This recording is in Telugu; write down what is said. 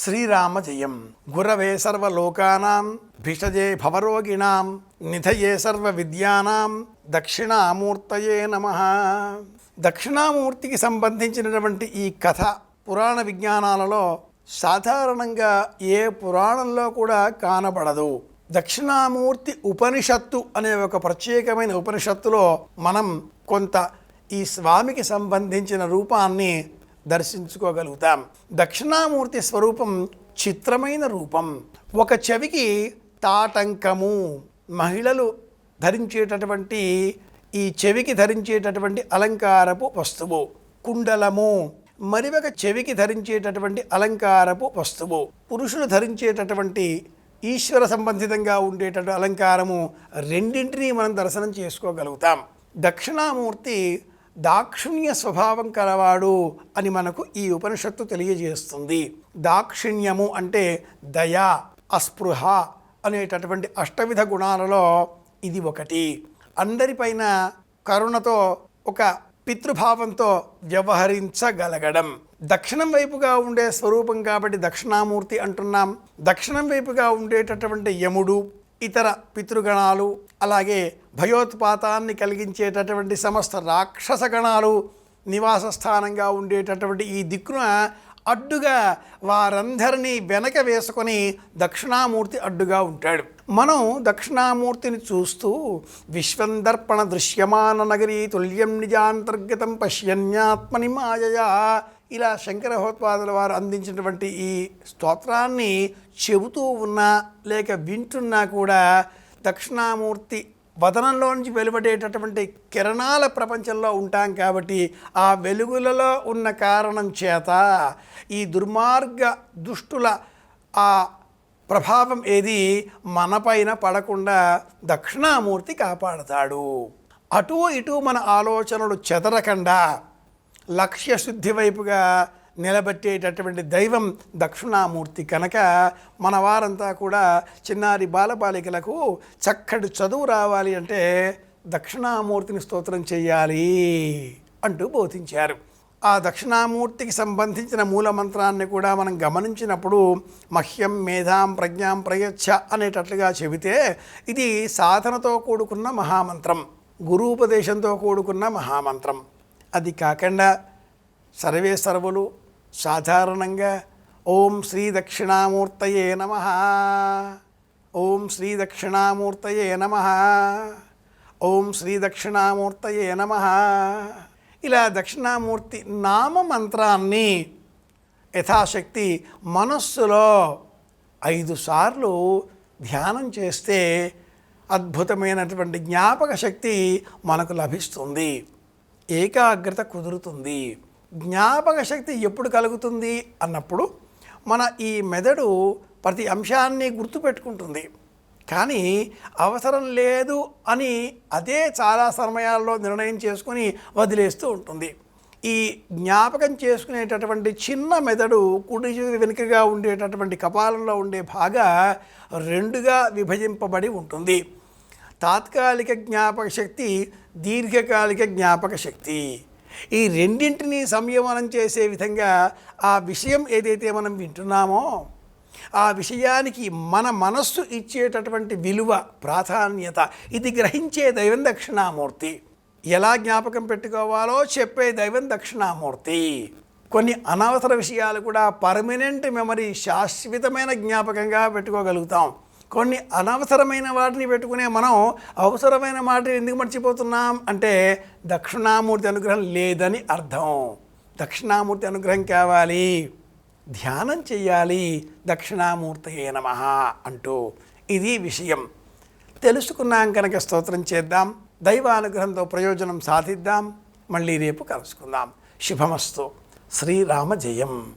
శ్రీరామ జయం గురవే సర్వలోకానాం భిషజే భవరోగిణాం నిధయే సర్వ విద్యానాం దక్షిణామూర్తయే నమ. దక్షిణామూర్తికి సంబంధించినటువంటి ఈ కథ పురాణ విజ్ఞానాలలో సాధారణంగా ఏ పురాణంలో కూడా కానబడదు. దక్షిణామూర్తి ఉపనిషత్తు అనే ఒక ప్రత్యేకమైన ఉపనిషత్తులో మనం కొంత ఈ స్వామికి సంబంధించిన రూపాన్ని దర్శించుకోగలుగుతాం. దక్షిణామూర్తి స్వరూపం చిత్రమైన రూపం. ఒక చెవికి తాటంకము. మహిళలు ధరించేటటువంటి ఈ చెవికి ధరించేటటువంటి అలంకారపు వస్తువు. కుండలము. మరి ఒక చెవికి ధరించేటటువంటి అలంకారపు వస్తువు. పురుషులు ధరించేటటువంటి ఈశ్వర సంబంధితంగా ఉండేటటువంటి అలంకారము. రెండింటినీ మనం దర్శనం చేసుకోగలుగుతాం. దక్షిణామూర్తి దాక్షిణ్య స్వభావం కలవాడు అని మనకు ఈ ఉపనిషత్తు తెలియజేస్తుంది. దాక్షిణ్యము అంటే దయ అస్పృహ అనేటటువంటి అష్టవిధ గుణాలలో ఇది ఒకటి. అందరిపైన కరుణతో ఒక పితృభావంతో వ్యవహరించగలగడం. దక్షిణం వైపుగా ఉండే స్వరూపం కాబట్టి దక్షిణామూర్తి అంటున్నాం. దక్షిణం వైపుగా ఉండేటటువంటి యముడు ఇతర పితృగణాలు అలాగే భయోత్పాతాన్ని కలిగించేటటువంటి సమస్త రాక్షస గణాలు నివాస స్థానంగా ఉండేటటువంటి ఈ దిక్కున అడ్డుగా వారందరినీ వెనక వేసుకొని దక్షిణామూర్తి అడ్డుగా ఉంటాడు. మనం దక్షిణామూర్తిని చూస్తూ విశ్వందర్పణ దృశ్యమాన నగరీ తుల్యం నిజాంతర్గతం పశ్యన్యాత్మని మాయయా ఇలా శంకరహోత్పాదుల వారు అందించినటువంటి ఈ స్తోత్రాన్ని చెబుతూ ఉన్నా లేక వింటున్నా కూడా దక్షిణామూర్తి వదనంలో నుంచి వెలువడేటటువంటి కిరణాల ప్రపంచంలో ఉంటాం కాబట్టి ఆ వెలుగులలో ఉన్న కారణం చేత ఈ దుర్మార్గ దుష్టుల ఆ ప్రభావం ఏది మనపైన పడకుండా దక్షిణామూర్తి కాపాడతాడు. అటు ఇటు మన ఆలోచనలు చెదరకుండా లక్ష్య శుద్ధి వైపుగా నిలబెట్టేటటువంటి దైవం దక్షిణామూర్తి కనుక మన వారంతా కూడా చిన్నారి బాలబాలికలకు చక్కటి చదువు రావాలి అంటే దక్షిణామూర్తిని స్తోత్రం చేయాలి అంటూ బోధించారు. ఆ దక్షిణామూర్తికి సంబంధించిన మూలమంత్రాన్ని కూడా మనం గమనించినప్పుడు మహ్యం మేధాం ప్రజ్ఞాం ప్రయచ్ఛ అనేటట్లుగా చెబితే ఇది సాధనతో కూడుకున్న మహామంత్రం గురూపదేశంతో కూడుకున్న మహామంత్రం. అది కాకుండా సర్వే సర్వులు సాధారణంగా ఓం శ్రీ దక్షిణామూర్తయే నమ. ఓం శ్రీ దక్షిణామూర్తయే నమ. ఓం శ్రీ దక్షిణామూర్తయే నమ. ఇలా దక్షిణామూర్తి నామ మంత్రాన్ని యథాశక్తి మనస్సులో ఐదు సార్లు ధ్యానం చేస్తే అద్భుతమైనటువంటి జ్ఞాపక శక్తి మనకు లభిస్తుంది. ఏకాగ్రత కుదురుతుంది. జ్ఞాపక శక్తి ఎప్పుడు కలుగుతుంది అన్నప్పుడు మన ఈ మెదడు ప్రతి అంశాన్ని గుర్తుపెట్టుకుంటుంది. కానీ అవసరం లేదు అని అదే చాలా సమయాల్లో నిర్ణయం చేసుకుని వదిలేస్తూ ఉంటుంది. ఈ జ్ఞాపకం చేసుకునేటటువంటి చిన్న మెదడు కుడి వెనుకగా ఉండేటటువంటి కపాలంలో ఉండే భాగ రెండుగా విభజింపబడి ఉంటుంది. తాత్కాలిక జ్ఞాపక శక్తి దీర్ఘకాలిక జ్ఞాపక శక్తి ఈ రెండింటినీ సంయమనం చేసే విధంగా ఆ విషయం ఏదైతే మనం వింటున్నామో ఆ విషయానికి మన మనస్సు ఇచ్చేటటువంటి విలువ ప్రాధాన్యత ఇది గ్రహించే దైవం దక్షిణామూర్తి. ఎలా జ్ఞాపకం పెట్టుకోవాలో చెప్పే దైవం దక్షిణామూర్తి. కొన్ని అనవసర విషయాలు కూడా పర్మనెంట్ మెమరీ శాశ్వతమైన జ్ఞాపకంగా పెట్టుకోగలుగుతాం. కొన్ని అనవసరమైన వాటిని పెట్టుకునే మనం అవసరమైన మాటలు ఎందుకు మర్చిపోతున్నాం అంటే దక్షిణామూర్తి అనుగ్రహం లేదని అర్థం. దక్షిణామూర్తి అనుగ్రహం కావాలి. ధ్యానం చెయ్యాలి. దక్షిణామూర్తయే నమ అంటూ ఇది విషయం. తెలుసుకున్నాం కనుక స్తోత్రం చేద్దాం. దైవానుగ్రహంతో ప్రయోజనం సాధిద్దాం. మళ్ళీ రేపు కలుసుకుందాం. శుభమస్తు. శ్రీరామ జయం